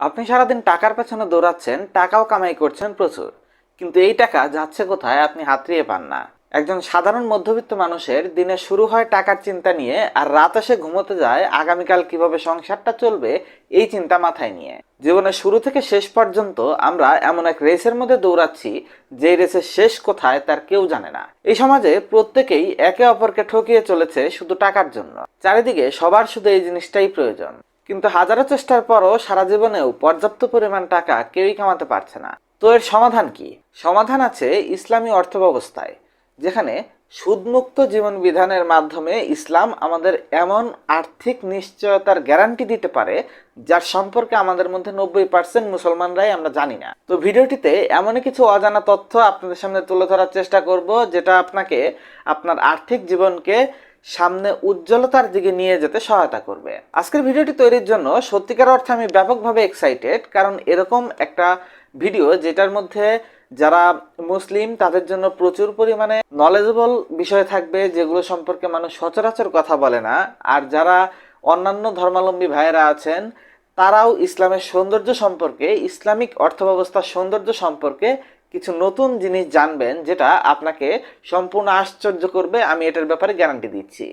আপনি সারাদিন টাকার পেছনে দৌড়াচ্ছেন, টাকাও কামাই করছেন প্রচুর। কিন্তু এই টাকা যাচ্ছে কোথায় আপনি হাতড়িয়ে পান না। একজন সাধারণ মধ্যবিত্ত মানুষের দিনে শুরু হয় টাকার চিন্তা নিয়ে আর রাত এসে ঘুমোতে যায় আগামীকাল কীভাবে সংসারটা চলবে এই চিন্তা মাথায় নিয়ে। জীবনের শুরু থেকে শেষ পর্যন্ত আমরা এমন এক রেসের মধ্যে দৌড়াচ্ছি যে রেসের শেষ কোথায় তার কেউ জানে না। এই সমাজে প্রত্যেকেই একে অপরকে ঠকিয়ে চলেছে শুধু টাকার জন্য। চারিদিকে সবার শুধু এই জিনিসটাই প্রয়োজন। কিন্তু হাজারো চেষ্টার পরও সারা জীবনেও পর্যাপ্ত পরিমাণ টাকা কেউই কামাতে পারছে না। তো এর সমাধান কি? সমাধান আছে ইসলামী অর্থব্যবস্থায়, যেখানে সুদমুক্ত জীবন বিধানের মাধ্যমে ইসলাম আমাদের এমন আর্থিক নিশ্চয়তার গ্যারান্টি দিতে পারে, যার সম্পর্কে আমাদের মধ্যে নব্বই পার্সেন্ট মুসলমানরাই আমরা জানি না। তো ভিডিওটিতে এমনই কিছু অজানা তথ্য আপনাদের সামনে তুলে ধরার চেষ্টা করব, যেটা আপনাকে আপনার আর্থিক জীবনকে সামনে উজ্জ্বলতার দিকে নিয়ে যেতে সহায়তা করবে। আজকের ভিডিওটি তৈরির জন্য সত্যিকার অর্থে আমি ব্যাপকভাবে এক্সাইটেড কারণ এরকম একটা ভিডিও যেটার মধ্যে যারা মুসলিম, তাদের জন্য প্রচুর পরিমাণে নলেজেবল বিষয় থাকবে, যেগুলো সম্পর্কে মানুষ সচরাচর কথা বলে না। আর যারা অন্যান্য ধর্মাবলম্বী ভাইয়েরা আছেন, তারাও ইসলামের সৌন্দর্য সম্পর্কে, ইসলামিক অর্থব্যবস্থার সৌন্দর্য সম্পর্কে কিছু নতুন জিনিস জানবেন যেটা আপনাকে সম্পূর্ণ আশ্চর্য করবে, আমি এটার ব্যাপারে গ্যারান্টি দিচ্ছি।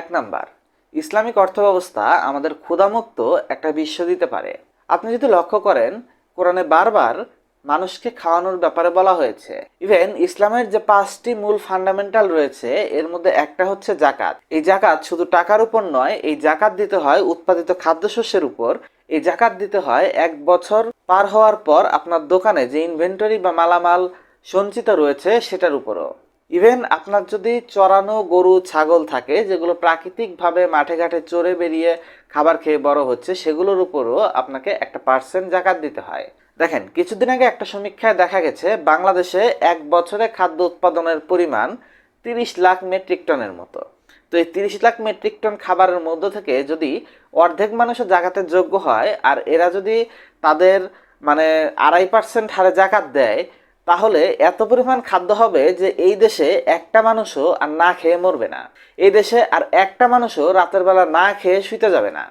এক নাম্বার, ইসলামিক অর্থব্যবস্থা আমাদের ক্ষুধামুক্ত একটা বিশ্ব দিতে পারে। আপনি যদি লক্ষ্য করেন, কোরআনে বারবার মানুষকে খাওয়ানোর ব্যাপারে বলা হয়েছে। ইভেন ইসলামের যে পাঁচটি মূল ফান্ডামেন্টাল রয়েছে, এর মধ্যে একটা হচ্ছে জাকাত এই জাকাত শুধু টাকার উপর নয়, এই জাকাত দিতে হয় উৎপাদিত খাদ্যশস্যের উপর। এই জাকাত দিতে হয় এক বছর পার হওয়ার পর আপনার দোকানে যে ইনভেন্টরি বা মালামাল সঞ্চিত রয়েছে, সেটার উপরও। ইভেন আপনার যদি চড়ানো গরু, ছাগল থাকে, যেগুলো প্রাকৃতিকভাবে মাঠে ঘাটে চড়ে বেরিয়ে খাবার খেয়ে বড় হচ্ছে, সেগুলোর উপরও আপনাকে একটা পার্সেন্ট জাকাত দিতে হয়। দেখেন, কিছুদিন আগে একটা সমীক্ষায় দেখা গেছে, বাংলাদেশে এক বছরে খাদ্য উৎপাদনের পরিমাণ তিরিশ লাখ মেট্রিক টনের মতো। তো এই তিরিশ লাখ মেট্রিক টন খাবারের মধ্য থেকে যদি অর্ধেক মানুষের জাকাতের যোগ্য হয়, আর এরা যদি তাদের মানে আড়াই পার্সেন্ট হারে জাকাত দেয় তাহলে এত পরিমাণ খাদ্য হবে যে এই দেশে একটা মানুষও আর না খেয়ে মরবে না। এই দেশে আর একটা মানুষও রাতের বেলা না খেয়ে শুইতে যাবে না।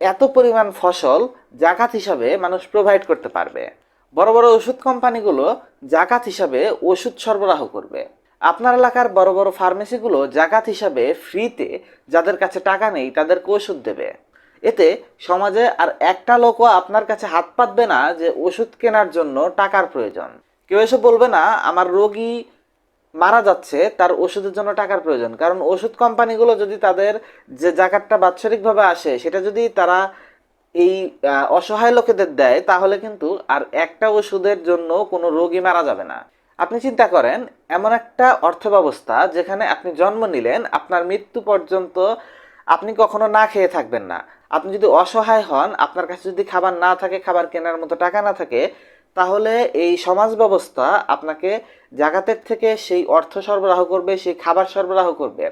এত পরিমাণ ফসল জাকাত হিসাবে মানুষ প্রোভাইড করতে পারবে। বড় বড় ওষুধ কোম্পানিগুলো জাকাত হিসাবে ওষুধ সরবরাহ করবে। আপনার এলাকার বড় বড় ফার্মেসিগুলো জাকাত হিসাবে ফ্রিতে যাদের কাছে টাকা নেই তাদেরকে ওষুধ দেবে। এতে সমাজে আর একটা লোকও আপনার কাছে হাত পাতবে না যে ওষুধ কেনার জন্য টাকার প্রয়োজন। কেউ এসে বলবে না, আমার রোগী মারা যাচ্ছে, তার ওষুধের জন্য টাকার প্রয়োজন। কারণ ওষুধ কোম্পানিগুলো যদি তাদের যে জাকাতটা বাৎসরিকভাবে আসে, সেটা যদি তারা এই অসহায় লোকেদের দেয়, তাহলে কিন্তু আর একটা ওষুধের জন্য কোনো রোগী মারা যাবে না। আপনি চিন্তা করেন, এমন একটা অর্থব্যবস্থা যেখানে আপনি জন্ম নিলেন, আপনার মৃত্যু পর্যন্ত আপনি কখনো না খেয়ে থাকবেন না। আপনি যদি অসহায় হন, আপনার কাছে যদি খাবার না থাকে, খাবার কেনার মতো টাকা না থাকে তাহলে এই সমাজ ব্যবস্থা আপনাকে জাগাতের থেকে সেই অর্থ সরবরাহ করবে, সেই খাবার সরবরাহ করবে।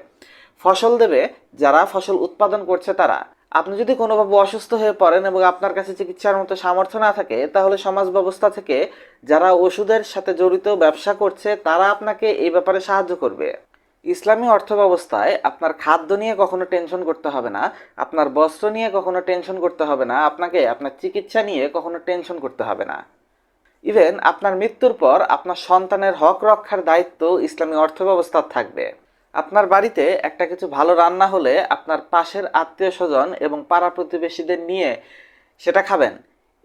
ফসল দেবে, যারা ফসল উৎপাদন করছে তারা। আপনি যদি কোনোভাবে অসুস্থ হয়ে পড়েন এবং আপনার কাছে চিকিৎসার মতো সামর্থ্য না থাকে, তাহলে সমাজ ব্যবস্থা থেকে যারা ওষুধের সাথে জড়িত ব্যবসা করছে, তারা আপনাকে এই ব্যাপারে সাহায্য করবে। ইসলামী অর্থ ব্যবস্থায় আপনার খাদ্য নিয়ে কখনো টেনশন করতে হবে না, আপনার বস্ত্র নিয়ে কখনো টেনশন করতে হবে না, আপনাকে আপনার চিকিৎসা নিয়ে কখনো টেনশন করতে হবে না। ইভেন আপনার মৃত্যুর পর আপনার সন্তানের হক রক্ষার দায়িত্ব ইসলামী অর্থব্যবস্থার থাকবে। আপনার বাড়িতে একটা কিছু ভালো রান্না হলে আপনার পাশের আত্মীয় স্বজন এবং পাড়া প্রতিবেশীদের নিয়ে সেটা খাবেন।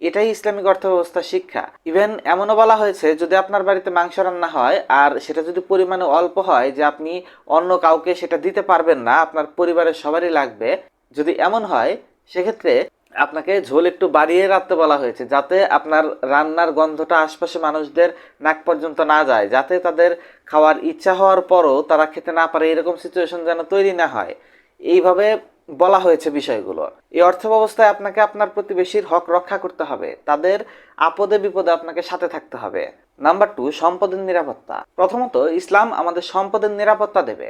এটাই ইসলামিক অর্থব্যবস্থার শিক্ষা। ইভেন এমনও বলা হয়েছে, যদি আপনার বাড়িতে মাংস রান্না হয় আর সেটা যদি পরিমাণে অল্প হয় যে আপনি অন্য কাউকে সেটা দিতে পারবেন না, আপনার পরিবারের সবারই লাগবে। যদি এমন হয়, সেক্ষেত্রে আপনাকে ঝোল একটু বাড়িয়ে রাখতে বলা হয়েছে, যাতে আপনার রান্নার গন্ধটা আশপাশে মানুষদের নাক পর্যন্ত না যায়, যাতে তাদের খাওয়ার ইচ্ছা হওয়ার পরও তারা খেতে না পারে, এরকম সিচুয়েশন যেন তৈরি না হয়। এইভাবে বলা হয়েছে বিষয়গুলো। এই অর্থ ব্যবস্থায় আপনাকে আপনার প্রতিবেশীর হক রক্ষা করতে হবে, তাদের আপদে বিপদে আপনাকে সাথে থাকতে হবে। নাম্বার টু সম্পদের নিরাপত্তা। প্রথমত, ইসলাম আমাদের সম্পদের নিরাপত্তা দেবে।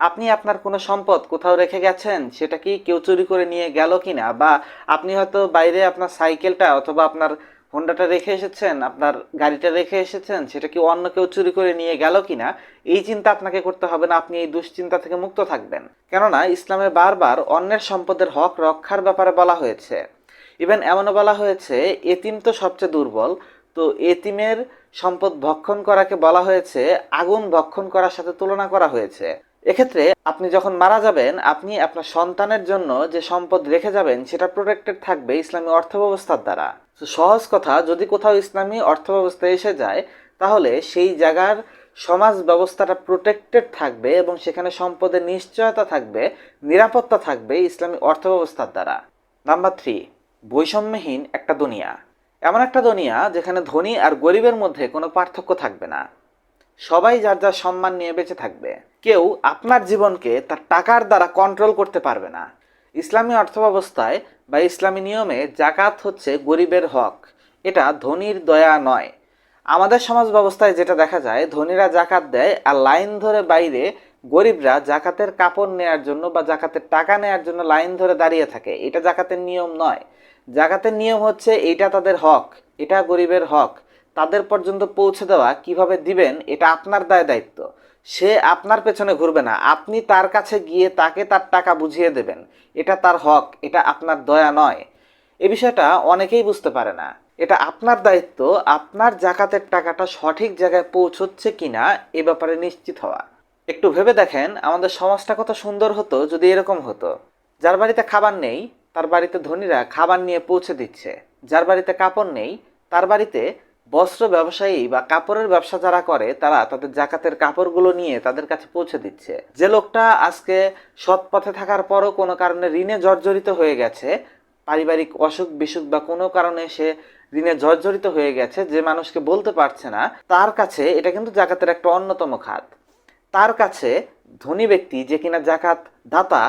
আপনি আপনার কোনো সম্পদ কোথাও রেখে গেছেন? সেটা কি কেউ চুরি করে নিয়ে গেল কিনা? বা আপনি হয়তো বাইরে আপনার সাইকেলটা অথবা আপনার হোন্ডাটা রেখে এসেছেন, আপনার গাড়িটা রেখে এসেছেন, সেটা কি অন্য কেউ চুরি করে নিয়ে গেল কিনা? এই চিন্তা আপনাকে করতে হবে না, আপনি এই দুশ্চিন্তা থেকে মুক্ত থাকবেন। কেননা ইসলামে বারবার অন্যের সম্পদের হক রক্ষার ব্যাপারে বলা হয়েছে। ইভেন এমনও বলা হয়েছে, এতিম তো সবচেয়ে দুর্বল। তো এতিমের সম্পদ ভক্ষণ করাকে বলা হয়েছে, আগুন ভক্ষণ করার সাথে তুলনা করা হয়েছে। এক্ষেত্রে আপনি যখন মারা যাবেন, আপনি আপনার সন্তানের জন্য যে সম্পদ রেখে যাবেন, সেটা প্রোটেক্টেড থাকবে ইসলামী অর্থব্যবস্থার দ্বারা। সহজ কথা, যদি কোথাও ইসলামী অর্থব্যবস্থা এসে যায়, তাহলে সেই জায়গার সমাজ ব্যবস্থাটা প্রোটেক্টেড থাকবে এবং সেখানে সম্পদের নিশ্চয়তা থাকবে, নিরাপত্তা থাকবে ইসলামী অর্থব্যবস্থার দ্বারা। নাম্বার থ্রি বৈষম্যহীন একটা দুনিয়া। এমন একটা দুনিয়া যেখানে ধনী আর গরিবের মধ্যে কোনো পার্থক্য থাকবে না। সবাই যার যার সম্মান নিয়ে বেঁচে থাকবে। কেউ আপনার জীবনকে তার টাকার দ্বারা কন্ট্রোল করতে পারবে না। ইসলামী অর্থব্যবস্থায় বা ইসলামী নিয়মে জাকাত হচ্ছে গরিবের হক। এটা ধনীর দয়া নয়। আমাদের সমাজ ব্যবস্থায় যেটা দেখা যায়, ধনীরা জাকাত দেয় আর লাইন ধরে বাইরে গরিবরা জাকাতের কাপড় নেয়ার জন্য বা জাকাতের টাকা নেয়ার জন্য লাইন ধরে দাঁড়িয়ে থাকে। এটা জাকাতের নিয়ম নয়। জাকাতের নিয়ম হচ্ছে এটা তাদের হক, এটা গরিবের হক। তাদের পর্যন্ত পৌঁছে দেওয়া কীভাবে দিবেন, এটা আপনার দায় দায়িত্ব। সে আপনার পেছনে ঘুরবে না। আপনি তার কাছে গিয়ে তাকে তার টাকা বুঝিয়ে দেবেন। এটা তার হক, এটা আপনার দয়া নয়। এ বিষয়টা অনেকেই বুঝতে পারে না। এটা আপনার দায়িত্ব, আপনার জাকাতের টাকাটা সঠিক জায়গায় পৌঁছচ্ছে কিনা এ ব্যাপারে নিশ্চিত হওয়া। একটু ভেবে দেখেন, আমাদের সমাজটা কত সুন্দর হতো যদি এরকম হতো। যার বাড়িতে খাবার নেই, তার বাড়িতে ধনীরা খাবার নিয়ে পৌঁছে দিচ্ছে। যার বাড়িতে কাপড় নেই, তার বাড়িতে বস্ত্র ব্যবসায়ী বা কাপড়ের ব্যবসা যারা করে, তারা তাদের জাকাতের কাপড়গুলো নিয়ে তাদের কাছে পৌঁছে দিচ্ছে। যে লোকটা আজকে সৎ পথে থাকার পরও কোনো কারণে ঋণে জর্জরিত হয়ে গেছে, পারিবারিক অসুখ বিসুখ বা কোনো কারণে সে ঋণে জর্জরিত হয়ে গেছে, যে মানুষকে বলতে পারছে না, তার কাছে এটা কিন্তু জাকাতের একটা অন্যতম খাত। তার কাছে ধনী ব্যক্তি যে কিনা জাকাত দাতা,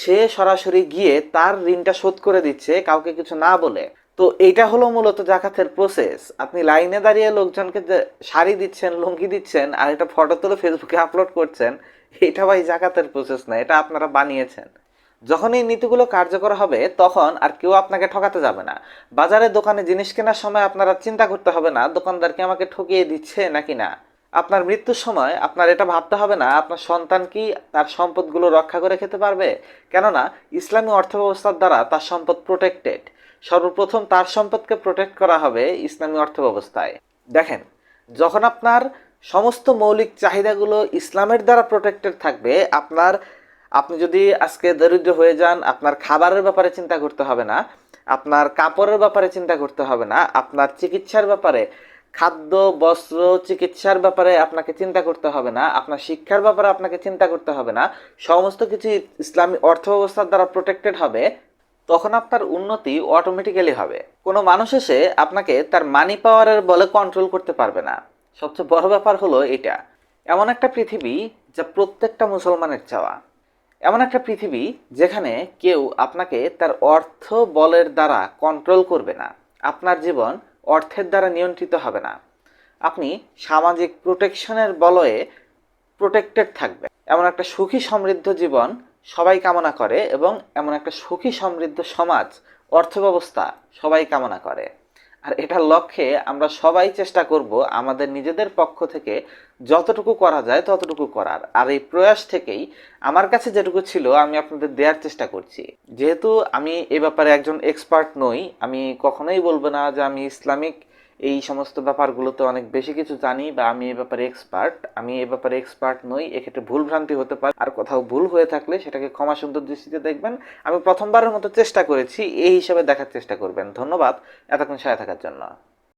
সে সরাসরি গিয়ে তার ঋণটা শোধ করে দিচ্ছে, কাউকে কিছু না বলে। তো এইটা হলো মূলত জাকাতের প্রসেস আপনি লাইনে দাঁড়িয়ে লোকজনকে শাড়ি দিচ্ছেন, লুঙ্গি দিচ্ছেন, আর এটা ফটো তুলে ফেসবুকে আপলোড করছেন এটা ভাই জাকাতের প্রসেস না, এটা আপনারা বানিয়েছেন। যখন এই নীতিগুলো কার্যকর হবে, তখন আর কেউ আপনাকে ঠকাতে যাবে না। বাজারে দোকানে জিনিস কেনার সময় আপনারা চিন্তা করতে হবে না, দোকানদার কি আমাকে ঠকিয়ে দিচ্ছে নাকি না? আপনার মৃত্যুর সময় আপনার এটা ভাবতে হবে না, আপনার সন্তান কি তার সম্পদগুলো রক্ষা করে খেতে পারবে? কেননা, ইসলামী অর্থব্যবস্থার দ্বারা তার সম্পদ প্রোটেক্টেড সর্বপ্রথম তার সম্পদকে প্রোটেক্ট করা হবে ইসলামী অর্থব্যবস্থায়। দেখেন, যখন আপনার সমস্ত মৌলিক চাহিদাগুলো ইসলামের দ্বারা প্রোটেক্টেড থাকবে, আপনার, আপনি যদি আজকে দরিদ্র হয়ে যান, আপনার খাবারের ব্যাপারে চিন্তা করতে হবে না, আপনার কাপড়ের ব্যাপারে চিন্তা করতে হবে না, আপনার চিকিৎসার ব্যাপারে, খাদ্য, বস্ত্র, চিকিৎসার ব্যাপারে আপনাকে চিন্তা করতে হবে না, আপনার শিক্ষার ব্যাপারে আপনাকে চিন্তা করতে হবে না, সমস্ত কিছু ইসলামী অর্থব্যবস্থার দ্বারা প্রোটেক্টেড হবে তখন আপনার উন্নতি অটোমেটিক্যালি হবে। কোনো মানুষ এসে আপনাকে তার মানি পাওয়ারের বলে কন্ট্রোল করতে পারবে না। সবচেয়ে বড় ব্যাপার হলো এটা। এমন একটা পৃথিবী যা প্রত্যেকটা মুসলমানের চাওয়া। এমন একটা পৃথিবী যেখানে কেউ আপনাকে তার অর্থ বলের দ্বারা কন্ট্রোল করবে না। আপনার জীবন অর্থের দ্বারা নিয়ন্ত্রিত হবে না। আপনি সামাজিক প্রোটেকশনের বলয়ে প্রোটেক্টেড থাকবে এমন একটা সুখী সমৃদ্ধ জীবন সবাই কামনা করে এবং এমন একটা সুখী সমৃদ্ধ সমাজ, অর্থব্যবস্থা সবাই কামনা করে। আর এটার লক্ষ্যে আমরা সবাই চেষ্টা করব আমাদের নিজেদের পক্ষ থেকে যতটুকু করা যায় ততটুকু করার। আর এই প্রয়াস থেকেই আমার কাছে যেটুকু ছিল আমি আপনাদের দেওয়ার চেষ্টা করছি। যেহেতু আমি এ ব্যাপারে একজন এক্সপার্ট নই, আমি কখনোই বলব না যে আমি ইসলামিক এই সমস্ত ব্যাপারগুলোতে অনেক বেশি কিছু জানি বা আমি এ ব্যাপারে এক্সপার্ট আমি এ ব্যাপারে এক্সপার্ট নই, এক্ষেত্রে ভুল ভ্রান্তি হতে পারে। আর কোথাও ভুল হয়ে থাকলে সেটাকে ক্ষমা সুন্দর দৃষ্টিতে দেখবেন। আমি প্রথমবারের মতো চেষ্টা করেছি, এই হিসাবে দেখার চেষ্টা করবেন। ধন্যবাদ, এতক্ষণ সাথে থাকার জন্য।